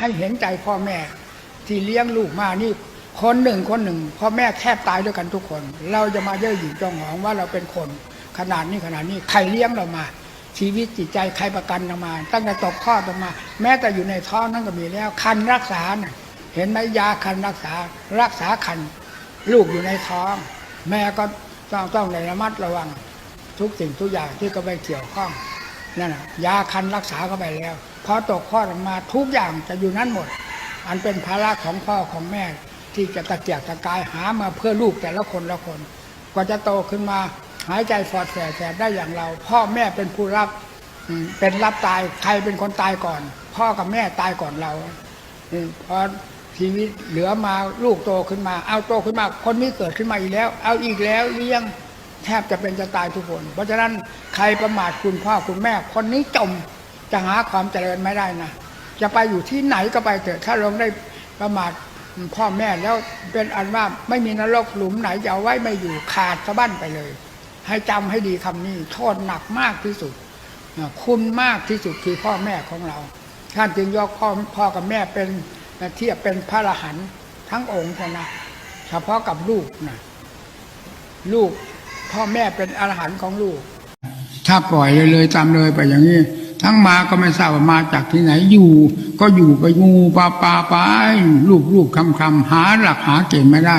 ให้เห็นใจพ่อแม่ ที่เลี้ยงลูกมานี่คนหนึ่งคนหนึ่งพ่อแม่แทบตายด้วยกันทุกคน เราจะมาเย่อหยิ่งจองหองว่าเราเป็นคนขนาดนี้ขนาดนี้ใครเลี้ยงเรามา ชีวิตจิตใจใครประกันเรามา ตั้งแต่ตกข้อดอมา แม้แต่อยู่ในท้องนั่นก็มีแล้ว คันรักษาน่ะเห็นไหมยาคันรักษา รักษาคันลูกอยู่ในท้อง แม่ก็ต้องต้องระมัดระวัง ทุกสิ่งทุกอย่างที่ก็ไปเกี่ยวข้องนั่นน่ะยาคันรักษาเข้าไปแล้ว พอตกข้อดมาทุกอย่างจะอยู่นั้นหมด อันเป็นภาระของพ่อของแม่ ที่จะตะเกียกตะกายหามาเพื่อลูกแต่ละคนละคนกว่าจะโตขึ้นมาหายใจฟอดแฝดได้อย่างเรา พ่อแม่เป็นผู้รับเป็นรับตายใครเป็นคนตายก่อน พ่อกับแม่ตายก่อนเราพอชีวิตเหลือมาลูกโตขึ้นมา เอาโตขึ้นมาคนนี้เกิดขึ้นมาอีกแล้ว เอาอีกแล้วเลี้ยงแทบจะเป็นจะตายทุกคน เพราะฉะนั้นใครประมาทคุณพ่อคุณแม่ คนนี้จม จะหาความเจริญไม่ได้นะจะไปอยู่ที่ไหนก็ไปเถอะถ้าลงได้ประมาทพ่อแม่แล้วเป็นอันว่าไม่มีนรกหลุมไหนจะเอาไว้ไม่อยู่ขาดสะบั้นไปเลย ให้จำให้ดีคำนี้โทษหนักมากที่สุดคุณมากที่สุดคือพ่อแม่ของเรา ท่านจึงยกพ่อพ่อกับแม่เป็นเทียบเป็นพระอรหันต์ทั้งองค์นะเฉพาะกับลูกนะลูกพ่อแม่เป็นอรหันต์ของลูก ถ้าปล่อยเลยเลยตามเลยไปอย่างนี้ ทั้งมาก็ไม่ทราบว่ามาจากที่ไหนอยู่ ก็อยู่ไปงูปลาปลาไปลูกลูกคำคำหาหลักหาเกณฑ์ไม่ได้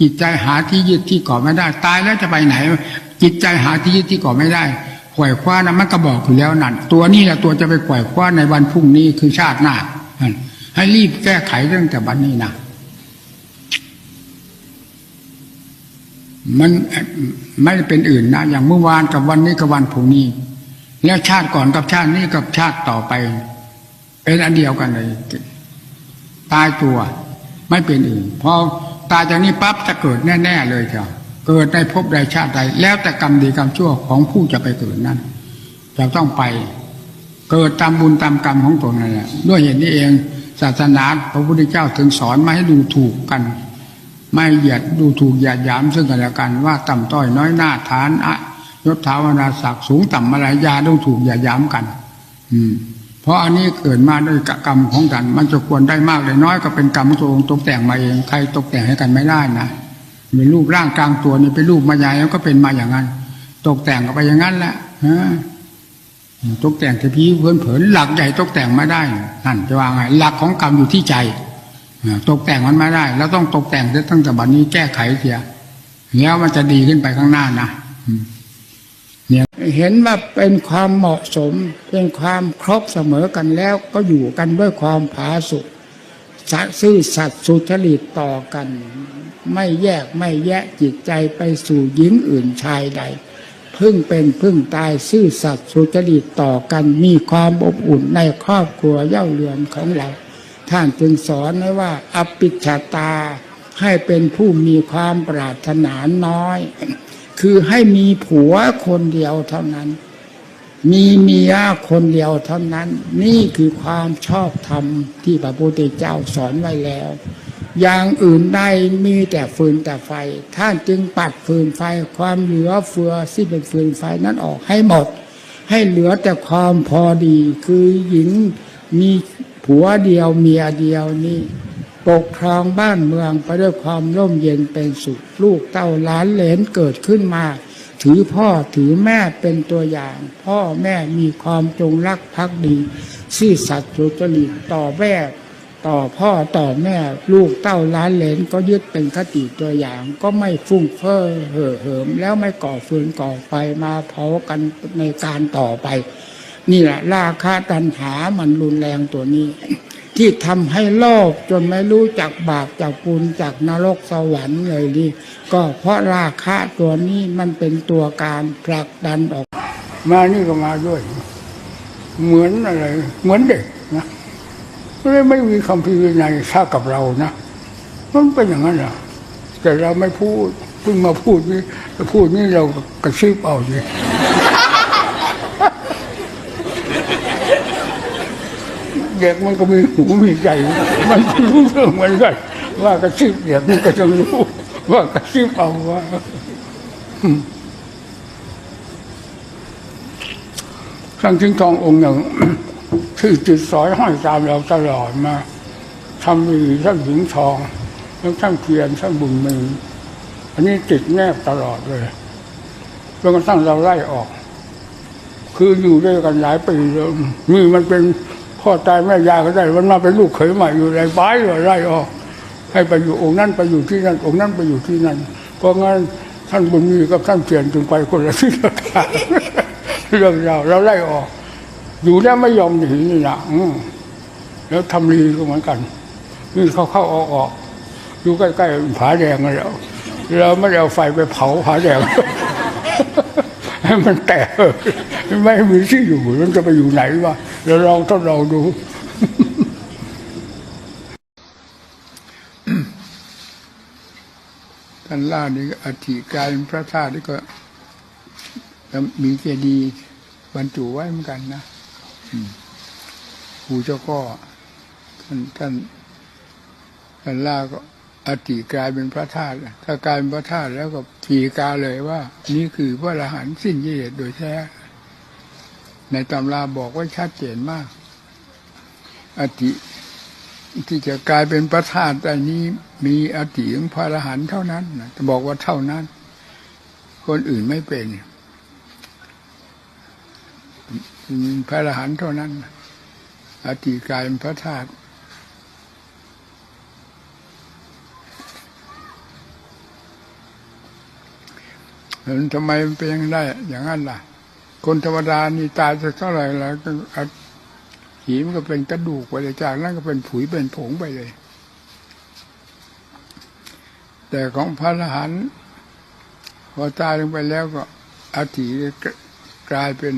จิตใจหาที่ยึดที่เกาะไม่ได้ ตายแล้วจะไปไหน จิตใจหาที่ยึดที่เกาะไม่ได้ขวายคว้านะมันก็บอกอยู่แล้วนั่นตัวนี้แหละตัวจะไปขวายคว้าในวันพรุ่งนี้คือชาติหน้าให้รีบแก้ไขตั้งแต่บัดนนี้นะมันไม่เป็นอื่นนะอย่างเมื่อวานกับวันนี้กับวันพรุ่งนี้ แล้วชาติก่อนกับชาตินี้กับชาติต่อไป เป็นอันเดียวกันเลยตายตัว ไม่เป็นอื่นพอตายจากนี้ปั๊บจะเกิดแน่ๆเลยเถอะเกิดในภพใดชาติใด แล้วแต่กรรมดีกรรมชั่วของผู้จะไปเกิดนั้นจะต้องไป เกิดตามบุญตามกรรมของตนนั่นแหละด้วยเหตุนี้เองศาสนาพระพุทธเจ้าถึงสอนมาให้ดูถูกกัน ไม่เหยียดดูถูกเหยียดหยามซึ่งกันและกันว่าต่ำต้อยน้อยหน้าฐานอะ ยศถาวนาศักดิ์สูงต่ำอะไรยาต้องถูกเหยียดหยามกัน อืม เพราะอันนี้เกิดมาด้วยกรรมของกัน มันจะควรได้มากเลยน้อยก็เป็นกรรมตัวองตกแต่งมาเองใครตกแต่งให้กันไม่ได้นะเป็นรูปร่างกลางตัวนี่เป็นรูปมายายแล้วก็เป็นมาอย่างนั้น ตกแต่งก็ไปอย่างนั้นแหละฮะตกแต่งแต่พีเพื่อนเผินหลักใหญ่ตกแต่งไม่ได้นั่นจะว่าไงหลักของกรรมอยู่ที่ใจตกแต่งมันไม่ได้แล้วต้องตกแต่งตั้งแต่บัดนี้แก้ไขเสียแล้วมันจะดีขึ้นไปข้างหน้านะ เนี่ยเห็นว่าเป็นความเหมาะสม เป็นความครบเสมอกันแล้วก็อยู่กันด้วยความผาสุกซื่อสัตย์สุจริตต่อกัน ไม่แยกไม่แยะจิตใจไปสู่หญิงอื่นชายใด พึ่งเป็นพึ่งตายซื่อสัตย์สุจริตต่อกันมีความอบอุ่นในครอบครัวเย่าเรือนของเรา ท่านจึงสอนไว้ว่า อปิชตาให้เป็นผู้มีความปรารถนาน้อย คือให้มีผัวคนเดียวเท่านั้น มีเมียคนเดียวเท่านั้น นี่คือความชอบธรรมที่พระพุทธเจ้าสอนไว้แล้ว อย่างอื่นใดมีแต่ฟืนแต่ไฟ ท่านจึงปัดฟืนไฟความเหลือเฟือที่เป็นฟืนไฟนั้นออกให้หมด ให้เหลือแต่ความพอดี คือหญิงมีผัวเดียวเมียเดียวนี่ ปกครองบ้านเมืองไปด้วยความร่มเย็นเป็นสุขลูกเต้าล้านเหลนเกิดขึ้นมา ถือพ่อถือแม่เป็นตัวอย่าง พ่อแม่มีความจงรักภักดีซื่อสัตย์สุจริตต่อแม่ต่อพ่อต่อแม่ลูกเต้าล้านเหลนก็ยึดเป็นคติตัวอย่าง ก็ไม่ฟุ้งเฟ้อเห่อเหิม แล้วไม่ก่อฟืนก่อไฟมาเผากันในการต่อไป นี่แหละราคาตันหามันรุนแรงตัวนี้ ที่ทำให้โลภจนไม่รู้จักบาปจากบุญจากนรกสวรรค์เลยนี่ก็เพราะราคะตัวนี้มันเป็นตัวการผลักดันออก มานี่ก็มาด้วย เหมือนอะไร เหมือนเด็กนะไม่ไม่มีคำพิวินัยท่ากับเรานะมันเป็นอย่างนั้นเหรอแต่เราไม่พูดเพิ่งมาพูดนี่พูดนี่เรากระซิบเอาสิ เด็กมันก็มีหูมีใจ มันรู้เรื่องเหมือนกันว่ากระซิบเด็กมันก็จะรู้ว่ากระซิบเอาว่าท่านทิ้งทององค์หนึ่งที่ติดสอยห้อยตามเราตลอดมาทำมีท่านหญิงทองแล้วท่านเพียรท่านบุญมีอันนี้ติดแนบตลอดเลยจนกระทั่งเราไล่ออก คืออยู่ด้วยกันหลายปีแล้วนี่มันเป็น พ่อตายแม่ยายก็ได้มันมาเป็นลูกเขยใหม่อยู่ในบ้านเลยไล่ออกให้ไปอยู่องค์นั้นไปอยู่ที่นั่นองค์นั้นไปอยู่ที่นั่น เพราะงั้นท่านบุญมีกับท่านเปลี่ยนจึงไปคนละที่ละทางเรื่องราวเราไล่ออก อยู่แล้วไม่ยอมหนีนี่นะแล้วทำรีก็เหมือนกันนี่เข้าเข้าออกออกอยู่ใกล้ๆผาแดงแล้วเราไม่ได้เอาไฟไปเผาผาแดงให้มันแตกไม่มีที่อยู่มันจะไปอยู่ไหนวะ เราลองทดลองดู ท่านล่านี่อธิกายเป็นพระธาตุนี่ก็มีเจดีย์บรรจุไว้เหมือนกันนะอืมปู่เจ้าก็ท่านท่านท่านล่าก็อธิกลายเป็นพระธาตุถ้ากลายเป็นพระธาตุแล้วก็ทีกาเลยว่า นี่คือพระอรหันต์สิ้นกิเลสโดยแท้ ในตำราบอกไว้ชัดเจนมากอธิที่จะกลายเป็นพระธาตุอันนี้มีอธิของพระอรหันต์เท่านั้นนะจะบอกว่าเท่านั้น คนอื่นไม่เป็นพระอรหันต์เท่านั้นอธิกลายเป็นพระธาตุทำไมเป็นย่างนั้นได้อย่างนั้นล่ะ คนธรรมดานี่ตายจะเท่าไหร่แล้วก็อัดหีมันก็เป็นกระดูกไปเลยจากนั้นก็เป็นผุยเป็นผงไปเลย แต่ของพระอรหันต์พอตายลงไปแล้วก็อาถิกลายเป็น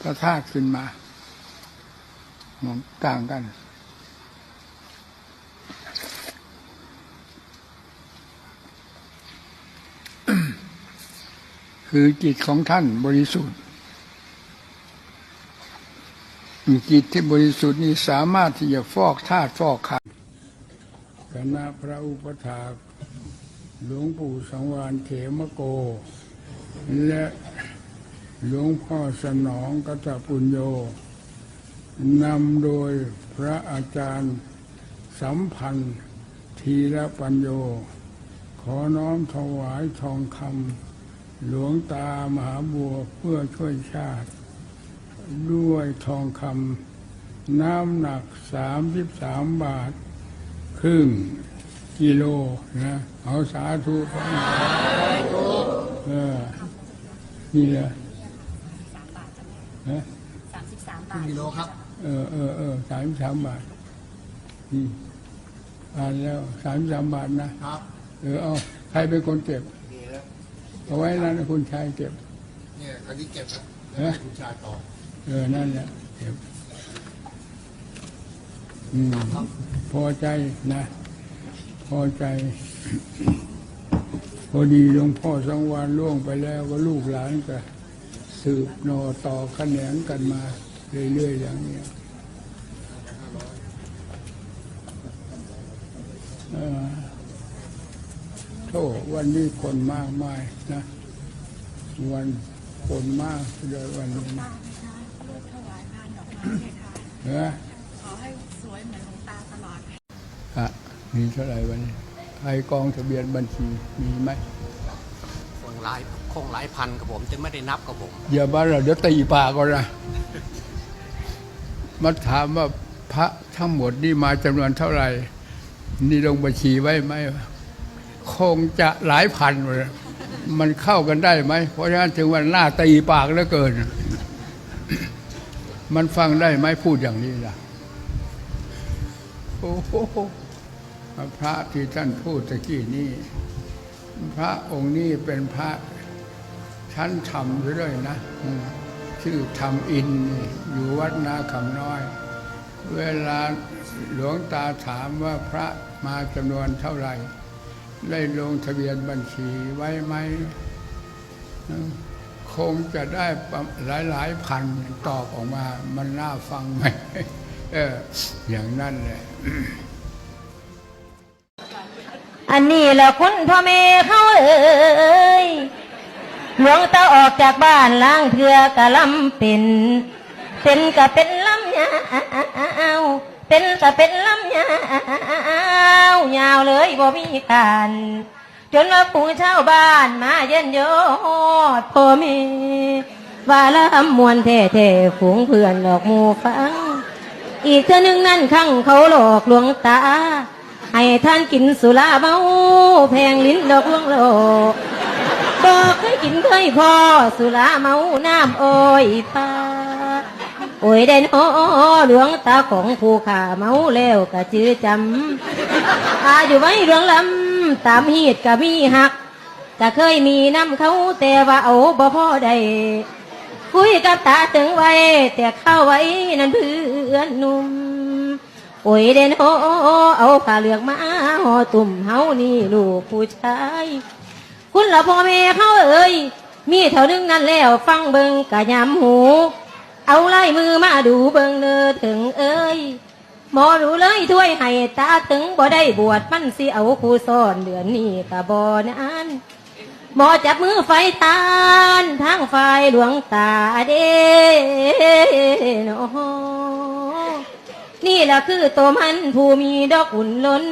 พระธาตุขึ้นมามันต่างกัน คือจิตของท่านบริสุทธิ์จิตที่บริสุทธิ์นี้สามารถที่จะฟอกธาตุฟอกขันคณะพระอุปถาหลวงปู่สังวานเขมโก และหลวงพ่อสนองกัตปุญโยนำโดยพระอาจารย์สัมพันธ์ทีละปัญโย ขอน้อมถวายทองคำ หลวงตามหาบัวเพื่อช่วยชาติ ด้วยทองคำน้ำหนักสามสิบสามบาท ครึ่งกิโลนะเอาสาธุสาธุเออนี่แหละนะสามสิบสามบาทกิโลครับ เออเออเออสามสามบาทอืมอ่านแล้วสามสามบาทนะครับ เออเอาใครเป็นคนเก็บนี่แล้ว เอาไว้นั่นนะคุณชายเก็บ เนี่ยอันนี้เก็บครับเอ๊ะให้คุณชายต่อ เออ นั่นแหละเก็บอืมพอใจนะ พอใจ พอดีหลวงพ่อสังวานล่วงไปแล้วก็ลูกหลานก็สืบหนอต่อขแขนงกันมา เรื่อยๆอย่างเนี้ยเออ โทษวันนี้คนมากมายนะ วันคนมากเลยวันนี้ตานะคะรูปถวายพานดอกไม้เลยค่ะเออขอให้สวยเหมือนหลวงตาตลอดอะมีเท่าไหร่วันนี้ใครกองทะเบียนบัญชีมีไหมคงหลายคงหลายพันกับผมจะไม่ได้นับกับผม อย่าบ้าเราเดี๋ยวตีปากก่อนนะมาถามว่าพระทั้งหมดนี่มาจำนวนเท่าไหร่ นี่ลงบัญชีไว้ไหม คงจะหลายพันเลยมันเข้ากันได้ไหม เพราะฉะนั้นถึงวันหน้าตีปากเหลือเกิน มันฟังได้ไหมพูดอย่างนี้ล่ะ โอ้โหพระที่ท่านพูดตะกี้นี้พระองค์นี้เป็นพระชั้นธรรมด้วยนะชื่อธรรมอินอยู่วัดนาคำน้อย เวลาหลวงตาถามว่าพระมาจำนวนเท่าไหร่ ได้ลงทะเบียนบัญชีไว้ไหมคงจะได้หลายหลายพันตอบออกมา มันน่าฟังไหมเอออย่างนั้นแหละอันนี้แหละคุณพ่อแม่เขาเอ่ยหลวงตาออกจากบ้านล้างเถือกะลำเป็นเป็นกะเป็นลำยาว เป็นก็เป็นลำยาวยาวเลยบ่มีการจนว่าผู้ชาวบ้านมาเย็นยอดพ่อม่ว่าละมวนแท้แท้ๆฝูงเพื่อนหลอกหมูฟัง อีกเท่านึงนั่นข้างเขาหลอกลวงตา ให้ท่านกินสุราเมาแพงลิ้นดอกลวงโลกบอกเคยกินเคยพอสุราเมาน้ำโอ้อยฟ้า โอ้ยได้นอหลวงตาของผู้ขาเมาแล้วก็จื้อจำอาอยู่ไว้หลวงลำตามฮีดก็มีหักก็เคยมีน้ำเขาแต่ว่าเอาบ่พ่อได้คุยกับตาถึงไว้ แต่เข้าไว้นั่นเพื่อนหนุ่มโอ้ยเดนโอเอาผ้าเหลืองมาห่อตุ่มเฮานี่ลูกผู้ชาย คุณละพ่อแม่เขาเอ่ยมีเท่านึงนั่นแล้วฟังเบิงกะยำหู เอาไล่มือมาดูเบิงเนอถึงเอ้ยหมอรู้เลยถ้วยให้ตาถึงบ่ได้บวชมันสิเอาครูสอนเดือนนี้กะบ่นั้นหมอจับมือไฟตานทางไฟหลวงตาเด้นาะนี่แหละคือตัวมันผู้มีดอกอุ่นล้น